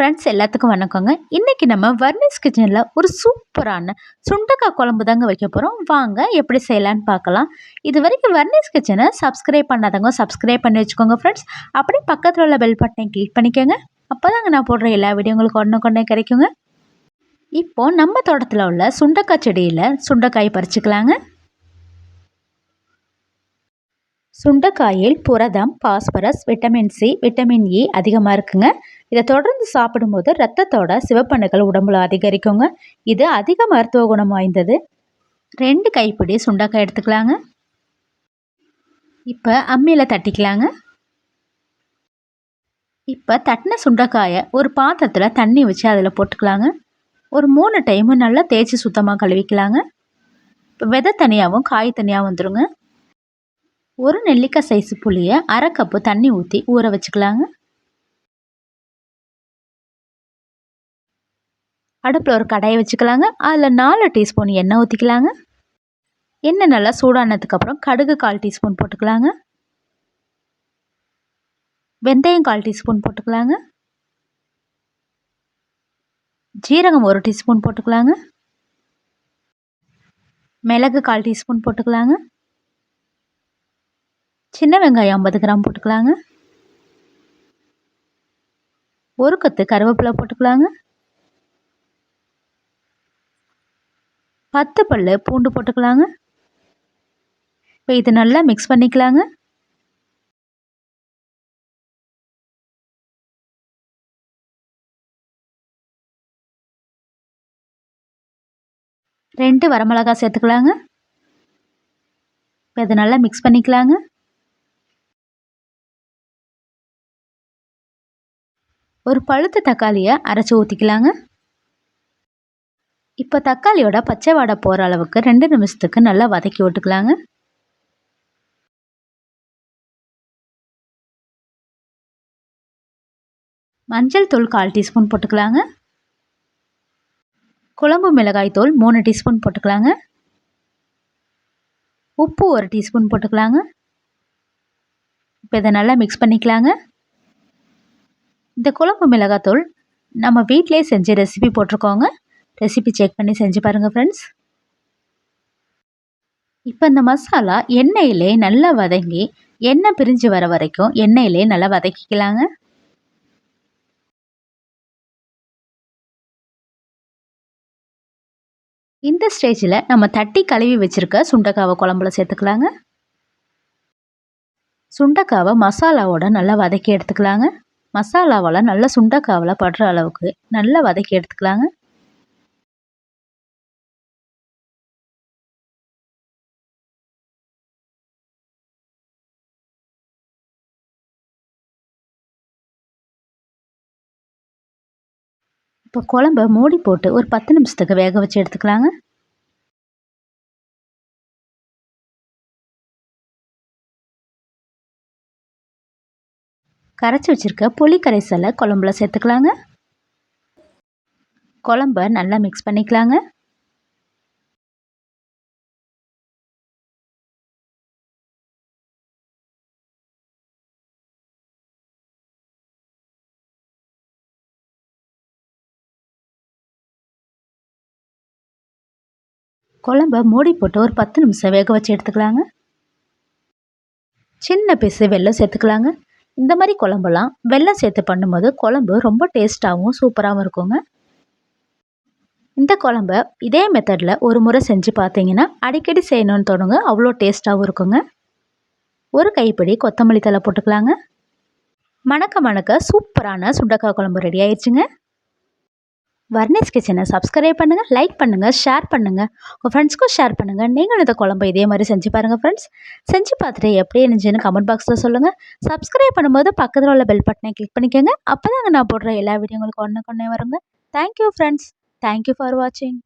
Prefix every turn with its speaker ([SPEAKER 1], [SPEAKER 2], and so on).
[SPEAKER 1] Friends எல்லாத்துக்கும் வணக்கங்க. இன்றைக்கி நம்ம வர்னிஸ் கிச்சனில் ஒரு சூப்பரான சுண்டக்காய் குழம்பு தாங்க வைக்க போகிறோம் வாங்க எப்படி செய்யலான்னு பார்க்கலாம். இது வரைக்கும் வர்னிஸ் கிச்சனை சப்ஸ்கிரைப் பண்ணாதவங்க சப்ஸ்கிரைப் பண்ணி வச்சுக்கோங்க ஃப்ரெண்ட்ஸ் அப்படியே பக்கத்தில் உள்ள பெல் பட்டனை கிளிக் பண்ணிக்கோங்க. அப்போ தாங்க நான் போடுற எல்லா வீடியோ உங்களுக்கு ஒன்று கொண்டே கிடைக்குங்க. இப்போது நம்ம தோட்டத்தில் உள்ள சுண்டக்காய் செடியில் சுண்டக்காய் பறிச்சுக்கலாங்க. சுண்டைக்காயில் புரதம் phosphorus vitamin C vitamin e E அதிகமாக இருக்குங்க. இதை தொடர்ந்து சாப்பிடும்போது ரத்தத்தோட சிவப்பணுக்கள் உடம்புல அதிகரிக்குங்க. இது அதிக மருத்துவ குணம் வாய்ந்தது. ரெண்டு கைப்பிடி சுண்டக்காய் எடுத்துக்கலாங்க. இப்போ அம்மியில் தட்டிக்கலாங்க. இப்போ தட்டின சுண்டைக்காயை ஒரு பாத்திரத்தில் தண்ணி வச்சு அதில் போட்டுக்கலாங்க. ஒரு மூணு டைமு நல்லா தேய்ச்சி சுத்தமாக கழுவிக்கலாங்க. இப்போ விதை தனியாகவும் காய் தனியாக வந்துடுங்க ஒரு நெல்லிக்காய் சைஸு புளியை அரை கப்பு தண்ணி ஊற்றி ஊற வச்சுக்கலாங்க. அடுப்பில் ஒரு கடாயை வச்சுக்கலாங்க. அதில் நாலு டீஸ்பூன் எண்ணெய் ஊற்றிக்கலாங்க எண்ணெய் நல்லா சூடானதுக்கப்புறம் கடுகு கால் டீஸ்பூன் போட்டுக்கலாங்க. வெந்தயம் கால் டீஸ்பூன் போட்டுக்கலாங்க. ஜீரகம் ஒரு டீஸ்பூன் போட்டுக்கலாங்க. மிளகு கால் டீஸ்பூன் போட்டுக்கலாங்க. சின்ன வெங்காயம் ஐம்பது கிராம் போட்டுக்கலாங்க. ஒரு கத்து கருவேப்பிலை போட்டுக்கலாங்க. பத்து பல் பூண்டு போட்டுக்கலாங்க. இப்போ இது நல்லா மிக்ஸ் பண்ணிக்கலாங்க. ரெண்டு வரமிளகா சேர்த்துக்கலாங்க. இப்போ இதை நல்லா மிக்ஸ் பண்ணிக்கலாங்க. ஒரு பழுத்த தக்காளியை அரைச்சி ஊற்றிக்கலாங்க இப்போ தக்காளியோட பச்சை வாடை போகிற அளவுக்கு ரெண்டு நிமிஷத்துக்கு நல்லா வதக்கி விட்டுக்கலாங்க. மஞ்சள் தூள் கால் டீஸ்பூன் போட்டுக்கலாங்க. குழம்பு மிளகாய் தூள் மூணு டீஸ்பூன் போட்டுக்கலாங்க. உப்பு ஒரு டீஸ்பூன் போட்டுக்கலாங்க. இப்போ இதை நல்லா மிக்ஸ் பண்ணிக்கலாங்க. இந்த குழம்பு மிளகாத்தூள் நம்ம வீட்டிலே செஞ்சு ரெசிபி போட்டிருக்கோங்க. ரெசிபி செக் பண்ணி செஞ்சு பாருங்கள் ஃப்ரெண்ட்ஸ் இப்போ இந்த மசாலா எண்ணெயிலே நல்லா வதங்கி எண்ணெய் பிரிஞ்சு வர வரைக்கும் எண்ணெயிலே நல்லா வதக்கிக்கலாங்க. இந்த ஸ்டேஜில் நம்ம தட்டி கழுவி வச்சுருக்க சுண்டக்காவை குழம்புல சேர்த்துக்கலாங்க. சுண்டக்காவை மசாலாவோட நல்லா வதக்கி எடுத்துக்கலாங்க. மசாலாவெல்லாம் நல்லா சுண்டக்காவில் படுற அளவுக்கு நல்லா வதக்கி எடுத்துக்கலாங்க. இப்போ குழம்ப மூடி போட்டு ஒரு பத்து நிமிஷத்துக்கு வேக வச்சு எடுத்துக்கலாங்க. கரைச்சி வச்சுருக்க புளி கரைசலை குழம்புல சேர்த்துக்கலாங்க. குழம்ப நல்லா மிக்ஸ் பண்ணிக்கலாங்க. குழம்ப மூடி போட்டு ஒரு பத்து நிமிஷம் வேக வச்சு எடுத்துக்கலாங்க. சின்ன பீஸு வெள்ளம் சேர்த்துக்கலாங்க. இந்த மாதிரி குழம்புலாம் வெள்ளம் சேர்த்து பண்ணும்போது குழம்பு ரொம்ப டேஸ்ட்டாகவும் சூப்பராகவும் இருக்குங்க. இந்த குழம்ப இதே மெத்தடில் ஒரு முறை செஞ்சு பார்த்தீங்கன்னா அடிக்கடி செய்யணும்னு தோணுங்க. அவ்வளோ டேஸ்ட்டாகவும் இருக்குங்க. ஒரு கைப்பிடி கொத்தமல்லி தலை போட்டுக்கலாங்க. மணக்க மணக்க சூப்பரான சுண்டக்காய் குழம்பு ரெடி ஆயிடுச்சுங்க. வர்ணேஸ் கிச்சனை சப்ஸ்கிரைப் பண்ணுங்கள் லைக் பண்ணுங்கள் ஷேர் பண்ணுங்கள் உங்கள் ஃப்ரெண்ட்ஸ்க்கும் ஷேர் பண்ணுங்கள் நீங்களும் இந்த குழம்பு இதே மாதிரி செஞ்சு பாருங்கள் ஃப்ரெண்ட்ஸ் செஞ்சு பார்த்துட்டு எப்படி இருந்துச்சுன்னு கமெண்ட் பாக்ஸில் சொல்லுங்கள் சப்ஸ்கிரைப் பண்ணும்போது பக்கத்தில் உள்ள பெல் பட்டனை கிளிக் பண்ணிக்கோங்க. அப்போ தாங்க நான் போடுற எல்லா வீடியோ உங்களுக்கு ஒன்று கொண்டே வருங்க. தேங்க்யூ ஃப்ரெண்ட்ஸ் தேங்க்யூ ஃபார் வாட்சிங்